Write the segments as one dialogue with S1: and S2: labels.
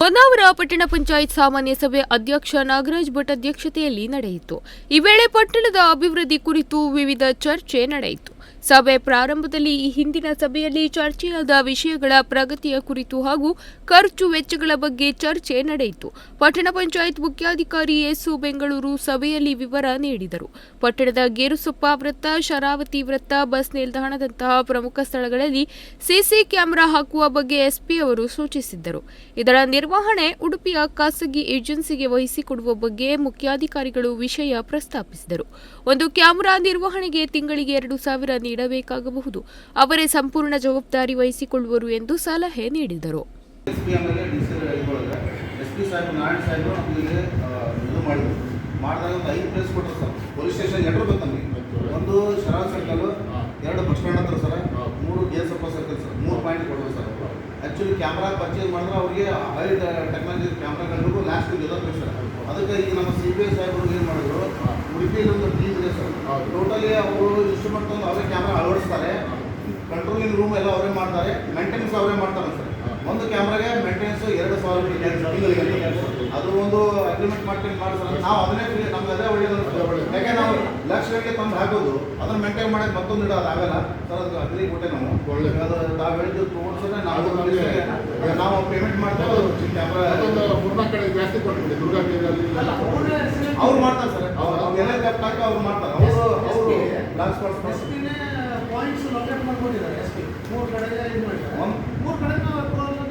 S1: ಹೊನ್ನಾವರ ಪಟ್ಟಣ ಪಂಚಾಯತ್ ಸಾಮಾನ್ಯ ಸಭೆ ಅಧ್ಯಕ್ಷ ನಾಗರಾಜ್ ಭಟ್ ಅಧ್ಯಕ್ಷತೆಯಲ್ಲಿ ನಡೆಯಿತು. ಈ ವೇಳೆ ಪಟ್ಟಣದ ಅಭಿವೃದ್ಧಿ ಕುರಿತು ವಿವಿಧ ಚರ್ಚೆ ನಡೆಯಿತು. ಸಭೆ ಪ್ರಾರಂಭದಲ್ಲಿ ಈ ಹಿಂದಿನ ಸಭೆಯಲ್ಲಿ ಚರ್ಚೆಯಾದ ವಿಷಯಗಳ ಪ್ರಗತಿಯ ಕುರಿತು ಹಾಗೂ ಖರ್ಚು ವೆಚ್ಚಗಳ ಬಗ್ಗೆ ಚರ್ಚೆ ನಡೆಯಿತು. ಪಟ್ಟಣ ಪಂಚಾಯತ್ ಮುಖ್ಯಾಧಿಕಾರಿ ಎಸ್ಸು ಬೆಂಗಳೂರು ಸಭೆಯಲ್ಲಿ ವಿವರ ನೀಡಿದರು. ಪಟ್ಟಣದ ಗೇರುಸೊಪ್ಪ ವೃತ್ತ, ಶರಾವತಿ ವೃತ್ತ, ಬಸ್ ನಿಲ್ದಾಣದಂತಹ ಪ್ರಮುಖ ಸ್ಥಳಗಳಲ್ಲಿ ಸಿಸಿ ಕ್ಯಾಮೆರಾ ಹಾಕುವ ಬಗ್ಗೆ ಎಸ್ಪಿ ಅವರು ಸೂಚಿಸಿದ್ದರು. ಇದರ ನಿರ್ವಹಣೆ ಉಡುಪಿಯ ಖಾಸಗಿ ಏಜೆನ್ಸಿಗೆ ವಹಿಸಿಕೊಡುವ ಬಗ್ಗೆ ಮುಖ್ಯಾಧಿಕಾರಿಗಳು ವಿಷಯ ಪ್ರಸ್ತಾಪಿಸಿದರು. ಒಂದು ಕ್ಯಾಮೆರಾ ನಿರ್ವಹಣೆಗೆ ತಿಂಗಳಿಗೆ ಎರಡು ಸಾವಿರ ನೀಡಬೇಕಾಗಬಹುದು. ಅವರೇ ಸಂಪೂರ್ಣ ಜವಾಬ್ದಾರಿ ವಹಿಸಿಕೊಳ್ಳುವರು ಎಂದು ಸಲಹೆ ನೀಡಿದರು.
S2: ಆ್ಯಕ್ಚುಲಿ ಕ್ಯಾಮ್ರಾ ಪರ್ಚೇಸ್ ಮಾಡಿದ್ರೆ. ಅವ್ರಿಗೆ ಹೈ ಟೆಕ್ನಾಲಜಿ ಕ್ಯಾಮ್ರಾಗಳಿಗೂ ಲಾಸ್ಟ್ ಇರೋದು ಅದಕ್ಕೆ ಈಗ ನಮ್ಮ ಸಿ ಬಿ ಐ ಸಾಹೇಬರು ಮಾಡಿದ್ರು ಉಡುಪಿಯಲ್ಲಿ ಒಂದು ಟೀಮ್ ಇದೆ ಸರ್ ಟೋಟಲಿ ಅವರು ಇನ್ಸ್ಟ್ರೂಮೆಂಟ್ ಒಂದು ಅವರೇ ಕ್ಯಾಮ್ರಾ ಅಳವಡಿಸ್ತಾರೆ ಕಂಟ್ರೋಲಿಂಗ್ ರೂಮ್ ಎಲ್ಲ ಅವರೇ ಮಾಡ್ತಾರೆ. ಮೇಂಟೆನೆನ್ಸ್ ಅವರೇ ಮಾಡ್ತಾರೆ ಸರ್. ಒಂದು ಕ್ಯಾಮ್ರಾಗೆ ಮೇಂಟೆನೆನ್ಸ್ ಎರಡು ಸಾವಿರ ರೂಪಾಯಿ ತಿಂಗಳಿಗೆ ಅದು ಒಂದು ಅಗ್ರಿಮೆಂಟ್ ಮಾಡ್ಕೊಂಡು ಮಾಡ್ತಾರೆ ನಾವು ಅದನ್ನೇ ಫ್ರೀ ನಮ್ಗೆ ಅದೇ ಒಳ್ಳೇದು ಅನ್ಸುತ್ತೆ. ಯಾಕೆ ನಾವು ಲಕ್ಷ ಗಂಟೆ ತಂದು ಹಾಕೋದು ಅದನ್ನ ಮೇಂಟೈನ್ ಮಾಡಕ್ಕೆ ಮತ್ತೊಂದು ಇಡೋದು ಆಗಲ್ಲ. ಸರ್ ಅದು ಅಗ್ರಿ ಕೊಟ್ಟೆ ನಾವು.
S3: ಒಳ್ಳೆ.
S2: ಅದು ತಾವು ಹೇಳಿದ್ದು ತೋರಿಸಿದ್ರೆ ನಾವು ನಾವು ಪೇಮೆಂಟ್ ಮಾಡ್ತೇವೆ ಕ್ಯಾಮ್ರಾ
S3: ಅದೊಂದು ಮೂರ್ನಾಲ್ಕು ಕಡೆ ಜಾಸ್ತಿ ಕೊಟ್ಬಿಡಿ ದುರ್ಗಾ
S2: ಅವ್ರು ಮಾಡ್ತಾರೆ ಸರ್. ಅವ್ರು ಎಲ್ಲ ಕಪ್ಪಾಕಿ ಅವ್ರು ಮಾಡ್ತಾರೆ. ಅವರು ಅವರು ಲಾಸ್ಟ್
S4: ಪಾಯಿಂಟ್ಸ್ ಲೊಕೇಟ್ ಮಾಡ್ಕೊಂಡಿದ್ದಾರೆ ಎಸ್ ಪಿ ಮೂರು ಕಡೆ ಇದು ಮಾಡಿದ್ದಾರೆ ಮೂರು ಕಡೆ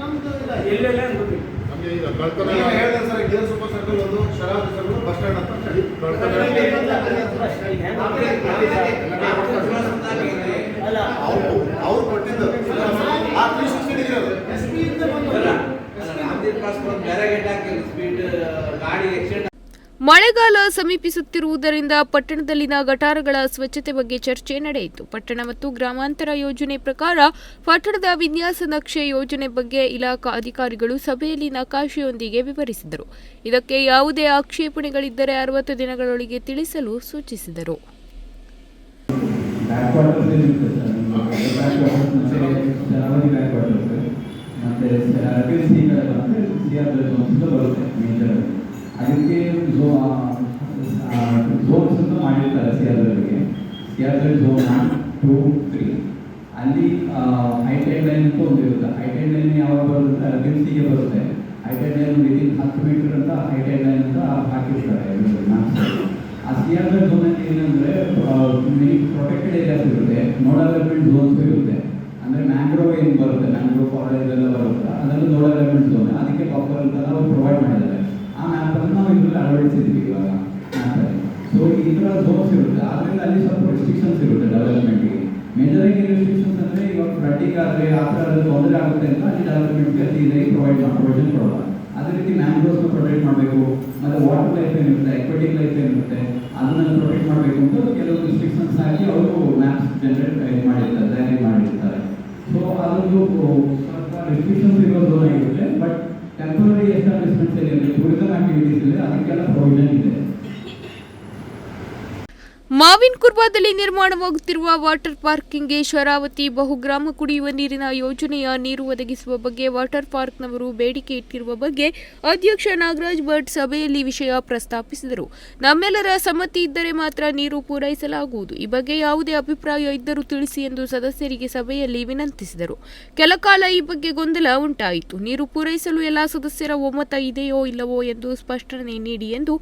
S4: ನಮ್ದು ಇಲ್ಲ
S5: ಎಲ್ಲೆಲ್ಲ ಗೊತ್ತಿಲ್ಲ
S3: ನಮಗೆ ಈಗ ಕಳ್ತನ
S2: ಹೇಳಿದ್ರೆ ಸರ್ ಗೇರ್ ಸೂಪರ್ ಸರ್ಕಲ್ ಒಂದು ಶರಾವತಿ ಸರ್ಕಲ್ ಬಸ್ ಸ್ಟ್ಯಾಂಡ್ ಅಂತ ಅವ್ರು ಅವ್ರು ಕೊಟ್ಟಿದ್ದು ಆ ತ್ರೀ ಸಿಕ್ಸ್ಟಿ ಡಿಗ್ರಿ ಅದು
S4: ಎಸ್ ಪಿ ಇಂದ ಬಂದು
S5: ಬೇರೆ ಗೇಟ್ ಹಾಕಿ ಸ್ಪೀಡ್ ಗಾಡಿ ಆಕ್ಸಿಡೆಂಟ್
S1: ಮಳೆಗಾಲ ಸಮೀಪಿಸುತ್ತಿರುವುದರಿಂದ ಪಟ್ಟಣದಲ್ಲಿನ ಗಟಾರಗಳ ಸ್ವಚ್ಛತೆ ಬಗ್ಗೆ ಚರ್ಚೆ ನಡೆಯಿತು. ಪಟ್ಟಣ ಮತ್ತು ಗ್ರಾಮಾಂತರ ಯೋಜನೆ ಪ್ರಕಾರ ಪಟ್ಟಣದ ವಿನ್ಯಾಸ ನಕ್ಷೆ ಯೋಜನೆ ಬಗ್ಗೆ ಇಲಾಖಾ ಅಧಿಕಾರಿಗಳು ಸಭೆಯಲ್ಲಿ ನಕಾಶೆಯೊಂದಿಗೆ ವಿವರಿಸಿದರು. ಇದಕ್ಕೆ ಯಾವುದೇ ಆಕ್ಷೇಪಣೆಗಳಿದ್ದರೆ ಅರವತ್ತು ದಿನಗಳೊಳಗೆ ತಿಳಿಸಲು ಸೂಚಿಸಿದರು
S6: ಬ್ಯಾಕ್ ವಾಟರ್ಸ್ ಇರುತ್ತೆ ಸರ್ ಬ್ಯಾಕ್ ವಾಟರ್ಸ್ ಮತ್ತೆ ಶರಾವತಿ ಬ್ಯಾಕ್ ವಾಟರ್ಸ್ ಮತ್ತೆ ಅರ್ಬಿಲ್ ಸೀಗಳೆಲ್ಲ ಅಂದರೆ ಸಿ ಆರ್ ಝೋನ್ಸ್ ಬರುತ್ತೆ ಮೇಜರ್ ಅದಕ್ಕೆ ಝೋ ಝೋನ್ಸ್ ಅಂತ ಮಾಡಿರ್ತಾರೆ C R ಝಡ್ಗೆ C R Z zone one two three ಅಲ್ಲಿ ಹೈಟೈಡ್ ಲೈನ್ ಅಂತ ಒಂದು ಇರುತ್ತೆ ಹೈಟೈಡ್ ಲೈನ್ ಯಾವಾಗ ಬರುತ್ತೆ? ಅರ್ಬಿಲ್ ಸಿಗೆ ಬರುತ್ತೆ. ಐಟೆಡ್ ಲೈನ್ ವಿದಿನ್ ಹತ್ತು ಮೀಟರ್ ಅಂತ ಐಟೆಡ್ ಲೈನ್ ಅಂತ ಹಾಕಿರ್ತಾರೆ. ಆ ಸಿಯಾದ ಝೋನಲ್ಲಿ ಏನಂದ್ರೆ ಪ್ರೊಟೆಕ್ಟೆಡ್ ಏರಿಯಾಸ್ ಇರುತ್ತೆ. ನೋಡ್ ಡೆವಲಪ್ಮೆಂಟ್ ಝೋನ್ಸ್ ಇರುತ್ತೆ. ಅಂದ್ರೆ ಮ್ಯಾಂಗ್ರೋವ್ ಏನು ಬರುತ್ತೆ? ಮ್ಯಾಂಗ್ರೋವ್ ಫಾರೆಸ್ಟ್ ಎಲ್ಲ ಬರುತ್ತೆ. ಅದೆಲ್ಲ ನೋಡಲ್ ಡೆವಲಪ್ಮೆಂಟ್ ಝೋನ್ ಅದಕ್ಕೆ ಬಫರ್ ಅಂತ ನಾವು ಪ್ರೊವೈಡ್ ಮಾಡಿದ್ದಾರೆ. ಆ ಮ್ಯಾಪ್ ಅನ್ನು ನಾವು ಇದರಲ್ಲಿ ಅಳವಡಿಸಿದ್ವಿ ಇವಾಗ. ಸೊ ಈ ಥರ ಝೋನ್ಸ್ ಇರುತ್ತೆ. ಆದ್ರಿಂದ ಅಲ್ಲಿ ಸ್ವಲ್ಪ ರೆಸ್ಟ್ರಿಕ್ಷನ್ಸ್ ಇರುತ್ತೆ ಡೆವಲಪ್ಮೆಂಟ್ಗೆ ಮೇಜರ್ ಆಗಿ ರೆಸ್ಟ್ರಿಕ್ಷನ್ಸ್ ಅಂದ್ರೆ ಇವಾಗ ಫ್ಲಡ್ಡಿಂಗ್ ಆದರೆ ಆ ಥರ ತೊಂದರೆ ಆಗುತ್ತೆ ಅಂತ ಅಲ್ಲಿ ಡೆವಲಪ್ಮೆಂಟ್ ಕ್ಲೀನಾಗಿ ಪ್ರೊವೈಡ್ ಪ್ರೊವಿಷನ್ ಕೊಡೋಲ್ಲ. ಅದೇ ರೀತಿ ಮ್ಯಾಂಗ್ರೋವ್ಸ್ನ ಪ್ರೊಟೆಕ್ಟ್ ಮಾಡಬೇಕು, ಮತ್ತೆ ವಾಟರ್ ಲೈಫ್ ಏನಿರುತ್ತೆ ಎಕ್ವೆಟಿಕ್ ಲೈಫ್ ಏನಿರುತ್ತೆ, ಅದನ್ನ ಪ್ರೊಟೆಕ್ಟ್ ಮಾಡಬೇಕು ಅಂತ ಕೆಲವು ರಿಸ್ಟ್ರಿಕ್ಷನ್ಸ್ ಹಾಕಿ ಅವರು ಮ್ಯಾಪ್ಸ್ ಜನರೇಟ್ ಮಾಡಿರ್ತಾರೆ, ತಯಾರಿ ಮಾಡಿರ್ತಾರೆ. ಸೊ ಅದೊಂದು ಸ್ವಲ್ಪ ರಿಸ್ಟ್ರಿಕ್ಷನ್ಸ್ ಇರೋ ಝೋನ್ ಆಗಿರುತ್ತೆ ಬಟ್ ಟೆಂಪರರಿ ಎಸ್ಟಾಬ್ಲಿಷ್ಮೆಂಟ್ಸ್ ಏನಿದೆ ಟೂರಿಸಂ ಆಕ್ಟಿವಿಟೀಸ್ ಇದೆ ಅದಕ್ಕೆಲ್ಲ ಪ್ರೊವಿಷನ್ ಇದೆ.
S1: ಮಾವಿನ್ ಕುರ್ಬಾದಲ್ಲಿ ನಿರ್ಮಾಣವಾಗುತ್ತಿರುವ ವಾಟರ್ ಪಾರ್ಕಿಂಗ್ಗೆ ಶರಾವತಿ ಬಹುಗ್ರಾಮ ಕುಡಿಯುವ ನೀರಿನ ಯೋಜನೆಯ ನೀರು ಒದಗಿಸುವ ಬಗ್ಗೆ ವಾಟರ್ ಪಾರ್ಕ್ನವರು ಬೇಡಿಕೆ ಇಟ್ಟಿರುವ ಬಗ್ಗೆ ಅಧ್ಯಕ್ಷ ನಾಗರಾಜ್ ಭಟ್ ಸಭೆಯಲ್ಲಿ ವಿಷಯ ಪ್ರಸ್ತಾಪಿಸಿದರು. ನಮ್ಮೆಲ್ಲರ ಸಮ್ಮತಿ ಇದ್ದರೆ ಮಾತ್ರ ನೀರು ಪೂರೈಸಲಾಗುವುದು. ಈ ಬಗ್ಗೆ ಯಾವುದೇ ಅಭಿಪ್ರಾಯ ಇದ್ದರೂ ತಿಳಿಸಿ ಎಂದು ಸದಸ್ಯರಿಗೆ ಸಭೆಯಲ್ಲಿ ವಿನಂತಿಸಿದರು. ಕೆಲಕಾಲ ಈ ಬಗ್ಗೆ ಗೊಂದಲ ಉಂಟಾಯಿತು. ನೀರು ಪೂರೈಸಲು ಎಲ್ಲ ಸದಸ್ಯರ ಒಮ್ಮತ ಇದೆಯೋ ಇಲ್ಲವೋ ಎಂದು ಸ್ಪಷ್ಟನೆ ನೀಡಿ ಎಂದು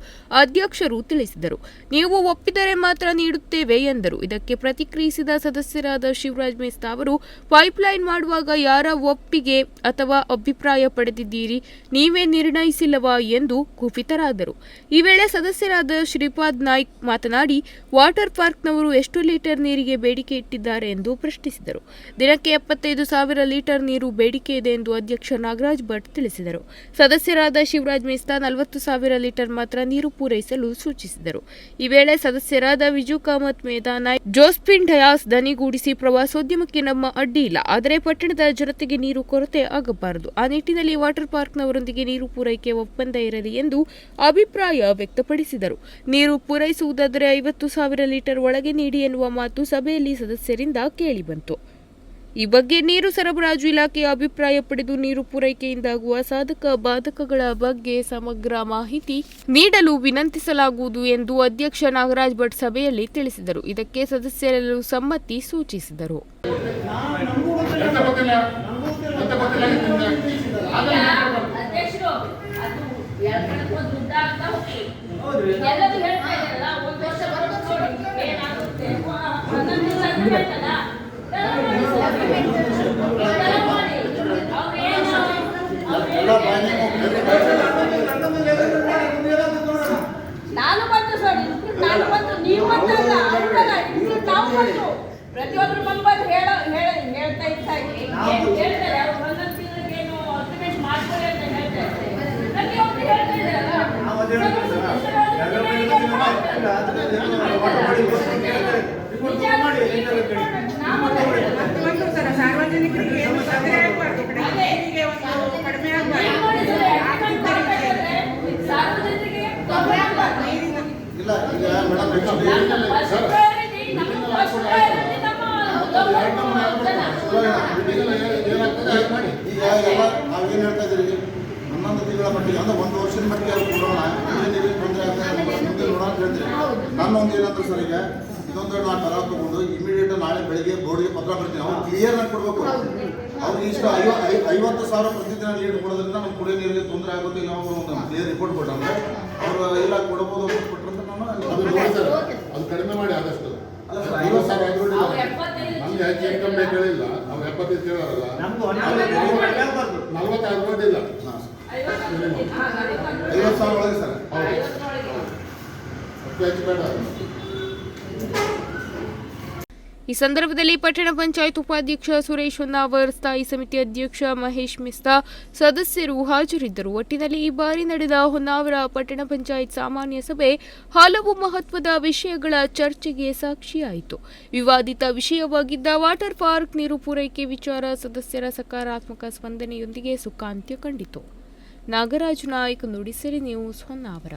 S1: ಅಧ್ಯಕ್ಷರು ತಿಳಿಸಿದರು. ನೀವು ಒಪ್ಪಿದರೆ ಮಾತ್ರ ನೀಡುತ್ತೇವೆ ಎಂದರು. ಇದಕ್ಕೆ ಪ್ರತಿಕ್ರಿಯಿಸಿದ ಸದಸ್ಯರಾದ ಶಿವರಾಜ್ ಮೇಸ್ತಾ ಅವರು, ಪೈಪ್ಲೈನ್ ಮಾಡುವಾಗ ಯಾರ ಒಪ್ಪಿಗೆ ಅಥವಾ ಅಭಿಪ್ರಾಯ ಪಡೆದಿದ್ದೀರಿ? ನೀವೇ ನಿರ್ಣಯಿಸಿಲ್ಲವಾ? ಎಂದು ಕುಪಿತರಾದರು. ಈ ವೇಳೆ ಸದಸ್ಯರಾದ ಶ್ರೀಪಾದ್ ನಾಯ್ಕ್ ಮಾತನಾಡಿ, ವಾಟರ್ ಪಾರ್ಕ್ನವರು ಎಷ್ಟು ಲೀಟರ್ ನೀರಿಗೆ ಬೇಡಿಕೆ ಇಟ್ಟಿದ್ದಾರೆ? ಎಂದು ಪ್ರಶ್ನಿಸಿದರು. ದಿನಕ್ಕೆ ಎಪ್ಪತ್ತೈದು ಸಾವಿರ ಲೀಟರ್ ನೀರು ಬೇಡಿಕೆ ಇದೆ ಎಂದು ಅಧ್ಯಕ್ಷ ನಾಗರಾಜ್ ಭಟ್ ತಿಳಿಸಿದರು. ಸದಸ್ಯರಾದ ಶಿವರಾಜ್ ಮೇಸ್ತಾ ನಲವತ್ತು ಸಾವಿರ ಲೀಟರ್ ಮಾತ್ರ ನೀರು ಪೂರೈಸಲು ಸೂಚಿಸಿದರು. ಈ ವೇಳೆ ಸದಸ್ಯರಾದ ವಿಜು ಕಾಮತ್ ಮೇದಾನ ಜೋಸ್ಪಿನ್ ಡಯಾಸ್ ದನಿಗೂಡಿಸಿ ಪ್ರವಾಸೋದ್ಯಮಕ್ಕೆ ನಮ್ಮ ಅಡ್ಡಿ ಇಲ್ಲ. ಆದರೆ ಪಟ್ಟಣದ ಜನತೆಗೆ ನೀರು ಕೊರತೆ ಆಗಬಾರದು. ಆ ನಿಟ್ಟಿನಲ್ಲಿ ವಾಟರ್ ಪಾರ್ಕ್ನವರೊಂದಿಗೆ ನೀರು ಪೂರೈಕೆ ಒಪ್ಪಂದ ಇರಲಿ ಎಂದು ಅಭಿಪ್ರಾಯ ವ್ಯಕ್ತಪಡಿಸಿದರು. ನೀರು ಪೂರೈಸುವುದಾದರೆ ಐವತ್ತು ಸಾವಿರ ಲೀಟರ್ ಒಳಗೆ ನೀಡಿ ಎನ್ನುವ ಮಾತು ಸಭೆಯಲ್ಲಿ ಸದಸ್ಯರಿಂದ ಕೇಳಿಬಂತು. ಈ ಬಗ್ಗೆ ನೀರು ಸರಬರಾಜು ಇಲಾಖೆಯ ಅಭಿಪ್ರಾಯ ಪಡೆದು ನೀರು ಪೂರೈಕೆಯಿಂದಾಗುವ ಸಾಧಕ ಬಾಧಕಗಳ ಬಗ್ಗೆ ಸಮಗ್ರ ಮಾಹಿತಿ ನೀಡಲು ವಿನಂತಿಸಲಾಗುವುದು ಎಂದು ಅಧ್ಯಕ್ಷ ನಾಗರಾಜ್ ಭಟ್ ಸಭೆಯಲ್ಲಿ ತಿಳಿಸಿದರು. ಇದಕ್ಕೆ ಸದಸ್ಯರೆಲ್ಲರೂ ಸಮ್ಮತಿ ಸೂಚಿಸಿದರು.
S7: ಎಲ್ಲರೂ ಹೇಳ್ತಾ ಇದ್ದಾರಲ್ಲ ಒಂದು ವರ್ಷ ಏನಾಗುತ್ತೆ ಹನ್ನೊಂದು ತರ ಮಾಡಿ ಸರ್. ತರ ಮಾಡಿ. ಅವ್ರೇನು
S2: ಎಲ್ಲ ಬಾಯಿಗೆ
S7: ನಾನು ಬಂತು ಸರ್ ನಾನು ಬಂತು. ನೀವು ಇನ್ಕ್ಲೂಡ್ ನಾವು ಬಂತು. ಪ್ರತಿಯೊಬ್ಬರು ಬಂದು ಹೇಳ ಹೇಳ ಹೇಳ್ತಾ ಇರ್ತಾ ಹೇಳ್ತಾರೆ ಅವ್ರು ಒಂದೊಂದು ತಿಂಗಳಿಗೆ ಏನು ಮಾಡ್ಕೊಳ್ಳಿ ಅಂತ ಹೇಳ್ತಾ ಇರ್ತಾರೆ ಪ್ರತಿಯೊಬ್ರು ಹೇಳ್ತಾ
S8: ಸಲ ಸಾರ್ವಜನಿಕರಿಗೆ ಏನು ಒಂದು ಕಡಿಮೆ
S7: ತೊಂದರೆ ಆಗ್ಬಾರ್ದು
S2: ಈಗ ಮೇಡಮ್
S7: ಸರ್ first ನಮ್ಮ first priority ನಮ್ಮ ಗೌರವ ಜನ.
S3: ಈಗೆಲ್ಲ ಏ- ಏನಾಗ್ತದೆ ಹಾಗೆ ಮಾಡಿ
S2: ಈಗ ಎಲ್ಲ ನಾವೇನು ಹೇಳ್ತಾ ಇದ್ದೀರಿ ಹನ್ನೊಂದು ತಿಂಗಳ ಮಟ್ಟಿಗೆ ಒಂದು ವರ್ಷದ ಮಟ್ಟಿಗೆ ಅದು ಕೊಡೋಣ ಮುಂದೆ ನೋಡೋಣ ಅಂತ ಹೇಳ್ತೀರಿ ನನ್ನ ಒಂದು ಏನಂದ್ರೆ ಸರ್ ಈಗ ಇದೊಂದು ನಾನು ತರ ತಗೊಂಡು ಇಮಿಡಿಯೇಟ್ ನಾಳೆ ಬೆಳಿಗ್ಗೆ ಬೋರ್ಡ್ಗೆ ಪತ್ರ ಬರ್ತೀನಿ. ಅವ್ರು ಕ್ಲಿಯರ್ ಆಗಿ ಕೊಡ್ಬೇಕು. ಅವ್ರಿಗೆ ಇಷ್ಟು ಐವತ್ತು ಐವತ್ತು ಸಾವಿರ ಪ್ರತಿದಿನ ನೀರು ಕೊಡೋದ್ರಿಂದ ನಮ್ಮ ಕುಡಿಯೋ ನೀರಿಗೆ ತೊಂದರೆ ಆಗುತ್ತೆ. ಇಲ್ಲ ಅವರು ಒಂದು ಕ್ಲಿಯರ್ ರಿಪೋರ್ಟ್ ಕೊಟ್ಟಂದ್ರೆ ಅವರು ಇಲ್ಲ ಕೊಡಬಹುದು ಅಂತ ಕೊಟ್ಟರಂತ ನಾನು
S3: ಅದು ನೋಡಿ ಸರ್ ಅದು ಕಡಿಮೆ ಮಾಡಿ ಆದಷ್ಟು. ಐವತ್ತು ಸಾವಿರ ಆದ್ರೂ
S7: ಅವ್ರು
S3: ಅಡ್ಡಿಲ್ಲ.
S7: ಎಪ್ಪತ್ತೈದು
S3: ನಮ್ಗೆ ಹೆಚ್ಚು ಇನ್ಕಮ್ ಬೇಕು ಹೇಳಿಲ್ಲ ನಾವು ಎಪ್ಪತ್ತೈದು ಕೇಳೋರಲ್ಲ. ನಲ್ವತ್ತು.
S7: ಐವತ್ತು
S2: ಸಾವಿರ ಒಳಗೆ ಸರ್.
S3: ಹೌದು. ಹೆಚ್ಚು ಬೇಡ.
S1: ಈ ಸಂದರ್ಭದಲ್ಲಿ ಪಟ್ಟಣ ಪಂಚಾಯತ್ ಉಪಾಧ್ಯಕ್ಷ ಸುರೇಶ್ ಹೊನ್ನಾವರ್, ಸ್ಥಾಯಿ ಸಮಿತಿ ಅಧ್ಯಕ್ಷ ಮಹೇಶ್ ಮಿಸ್ತಾ ಸದಸ್ಯರು ಹಾಜರಿದ್ದರು. ಒಟ್ಟಿನಲ್ಲಿ ಈ ಬಾರಿ ನಡೆದ ಹೊನ್ನಾವರ ಪಟ್ಟಣ ಪಂಚಾಯತ್ ಸಾಮಾನ್ಯ ಸಭೆ ಹಲವು ಮಹತ್ವದ ವಿಷಯಗಳ ಚರ್ಚೆಗೆ ಸಾಕ್ಷಿಯಾಯಿತು. ವಿವಾದಿತ ವಿಷಯವಾಗಿದ್ದ ವಾಟರ್ ಪಾರ್ಕ್ ನೀರು ಪೂರೈಕೆ ವಿಚಾರ ಸದಸ್ಯರ ಸಕಾರಾತ್ಮಕ ಸ್ಪಂದನೆಯೊಂದಿಗೆ ಸುಖಾಂತ್ಯ ಕಂಡಿತು. ನಾಗರಾಜ್ ನಾಯಕ್, ನುಡಿಸಿರಿ ನ್ಯೂಸ್, ಹೊನ್ನಾವರ.